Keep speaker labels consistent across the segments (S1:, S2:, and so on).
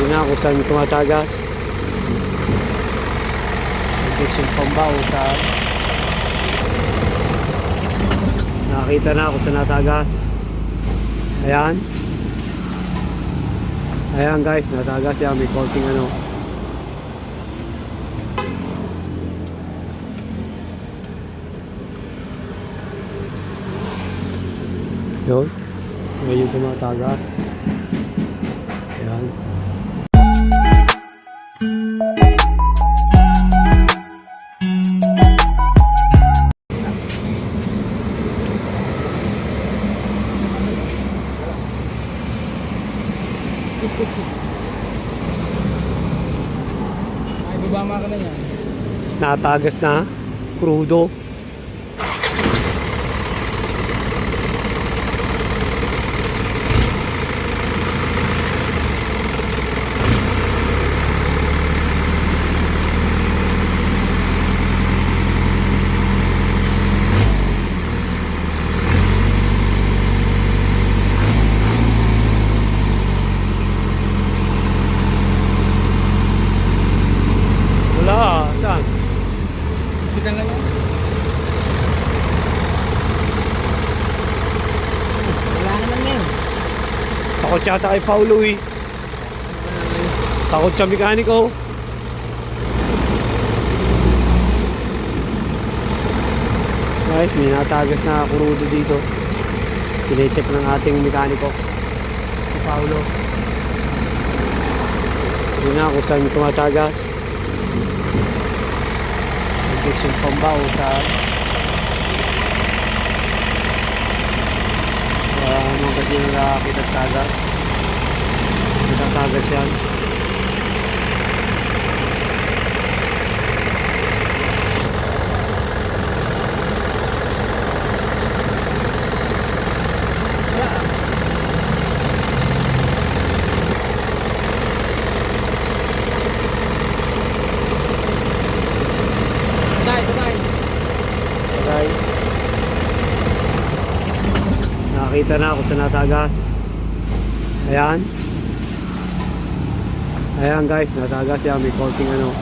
S1: Yun na kung saan tumatagas. Kitchen pambaw sa Nakakita na kung saan natagas. Ayan. Ayan guys, natagas yan. May konting ano. Yun. Ngayon tumatagas. Ayan. Natagas na. Crudo. Wala. Saan?
S2: Kita lang yan. Wala naman ngayon.
S1: Takot siya kay Paulo eh. Takot siya mekaniko. Guys, may natagas na kurudo dito. Sinecheck ng ating mekaniko. Si Paulo. Yun na kung saan tumatagas. Kitchen pambaw sa uh, mga kasi nakakita tagas. Natatagas yan. Nakakita na kung saan natagas. Ayan. Ayan guys, natagas yan. May konting ano.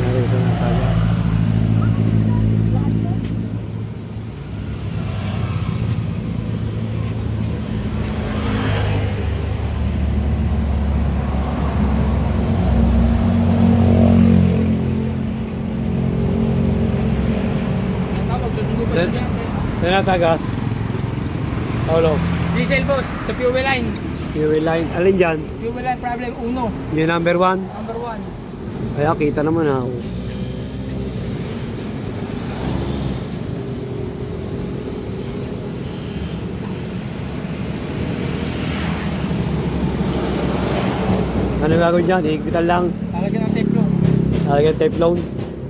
S1: Ayan, ito natagas.
S2: Tapos, susundo pa
S1: Sir?
S2: siya.
S1: Saan natagas? Paulo.
S2: Diesel boss, sa fuel line.
S1: Fuel line. Alin dyan?
S2: Fuel line problem, uno.
S1: Yung number one.
S2: Number one.
S1: Kaya kita naman ako. Ano gagawin dyan? Higpitan lang.
S2: Lalagyan ng tape loan.
S1: Lalagyan tape loan.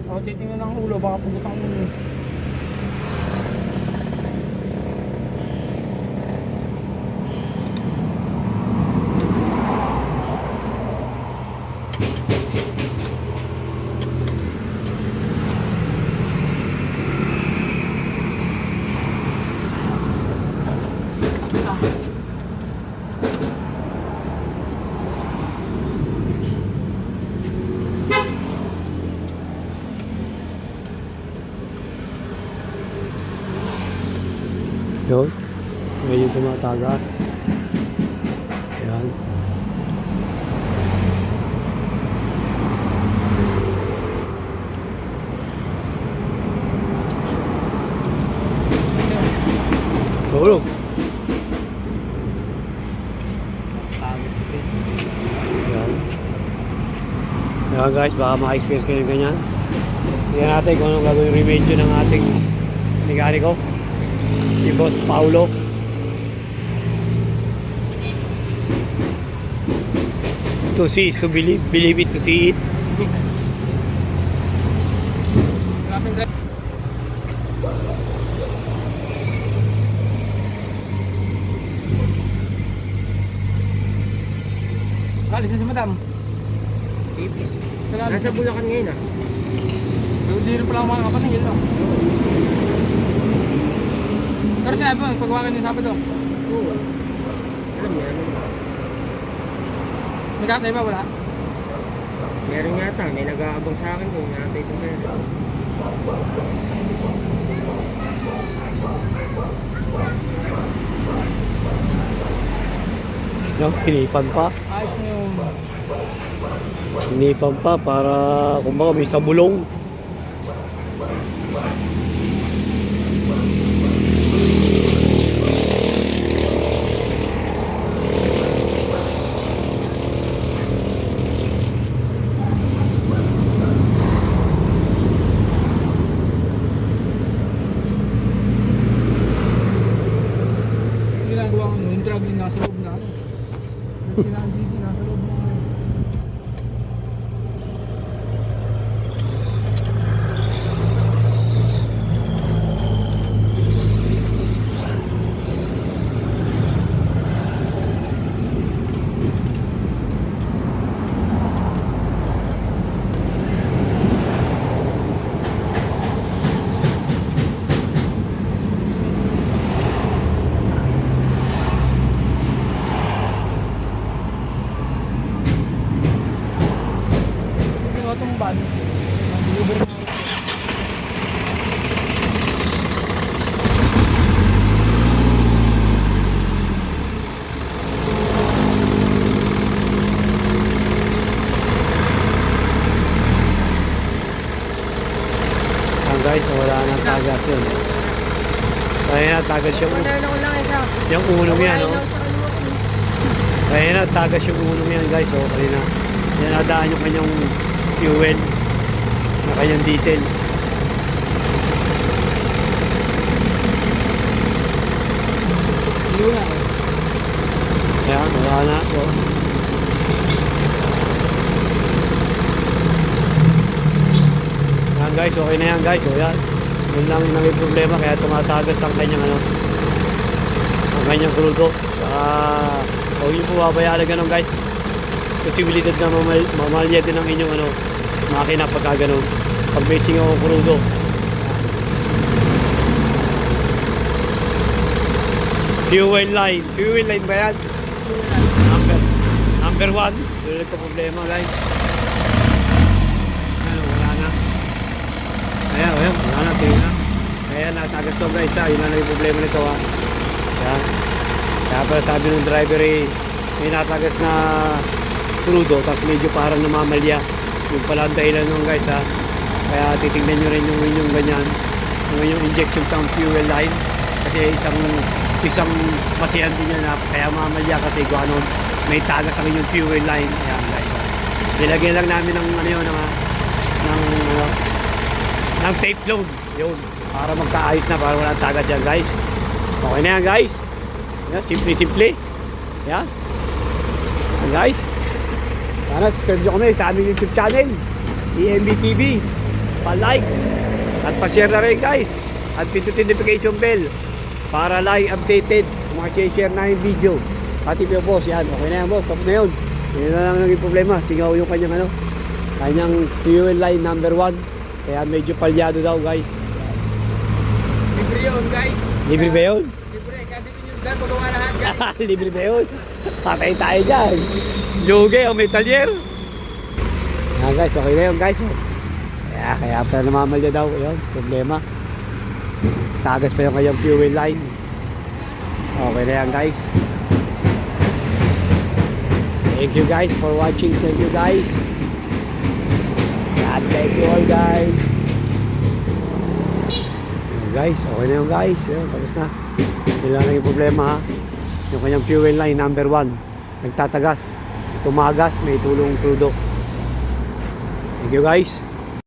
S2: O, titingnan ng ulo, baka pugot ang ulo.
S1: Yun. Ngayon tumatagas. Ayan. Tulog. Ayan. Guys, baka maka-experience kayo ganyan. Tingnan natin kung anong gagawin remedyo ng ating mekaniko. Si Boss Paulo. To see is to believe, believe it to see it.
S2: Kalis na si madam.
S3: Nasa Bulacan ngayon ah.
S2: Hindi rin pala ako makakapaningil no? Ano sinabi mo? Pagwakan niyo Sabado.
S3: Oo. Alam niya naman.
S2: May katay ba? Wala.
S3: Meron yata, may nag-aabang sa akin kung naantay itong pera.
S1: No, hinipan pa.
S2: Ayos na yung...
S1: Hinipan pa para kumbaga may sabulong.
S2: Yung ginagawa ko nun, yung drug yung nasa loob na ano. Yung sinandigi, nasa loob na ano. Yung atong ban. Deliver na ako.
S1: Yan guys, wala nang tagas yun. Kaya na, tagas yung,
S3: Madala ko lang isa.
S1: yung unong yan, no? Kaya na, tagas yung unong yan guys, oh. Kaya na, yan nadaan yung kanyang fuel na kanyang diesel.
S2: Hindi na.
S1: Yan, wala na. Oh. Yan guys, okay na yan guys. O yan. Yun lang yung naging problema kaya tumatagas ang kanyang ano ang kanyang krudo. Ah, huwag niyo po babayaan ganun guys. Posibilidad na mamal mamalya din ang inyong ano makina pagka ganun. Pag may singaw ang krudo. Fuel line. Fuel line ba yan? Number, number one. Yun ang problema guys. Ano, wala na. Ayan, ayan, wala na, tingin na. Kaya natagas to guys ha, yun ang naging problema nito ha. Ayan. Kaya pala sabi ng driver eh, may natagas na crudo, tapos medyo parang namamalya. Yung pala ang dahilan nung guys ha. Kaya titignan nyo rin yung inyong ganyan, yung inyong injection tank fuel line. Kasi isang isang masihan din yan na kaya mamalya kasi kung ano, may tagas ang inyong fuel line. Ayan guys. Nilagyan lang namin ng ano yun, ng, ng ano, ng tape load. Yun. Para magkaayos na, para walang tagas yan, guys. Okay na yan, guys. Yan, simple-simple. Yan. Yan, guys. Sana subscribe nyo kami sa aming YouTube channel, EMB TV. Pa-like at pa-share na rin, guys. At pindutin notification bell para lagi updated kung mga share na yung video. Pati po boss, yan. Okay na yan, boss. Top na yun. Yun na lang naging problema. Singaw yung kanyang ano, kanyang fuel line number 1. Kaya medyo palyado daw, guys.
S2: Yun, guys.
S1: Libre ba yun?
S2: Libre. Dito nyo dahil magawa lahat, guys.
S1: Libre ba yun? Patay tayo dyan. Lugi ang may talyer. Yan guys, okay na yun guys. Oh. Kaya, kaya pala namamalya daw. Yun, problema. Tagas pa yung kanyang fuel line. Okay na yan guys. Thank you guys for watching. Thank you guys. God thank you all guys. Guys, okay na yun guys. Yun, tapos na. Yun lang naging problema ha. Yung kanyang fuel line number 1. Nagtatagas. Tumagas, may tulong crudo. Thank you guys.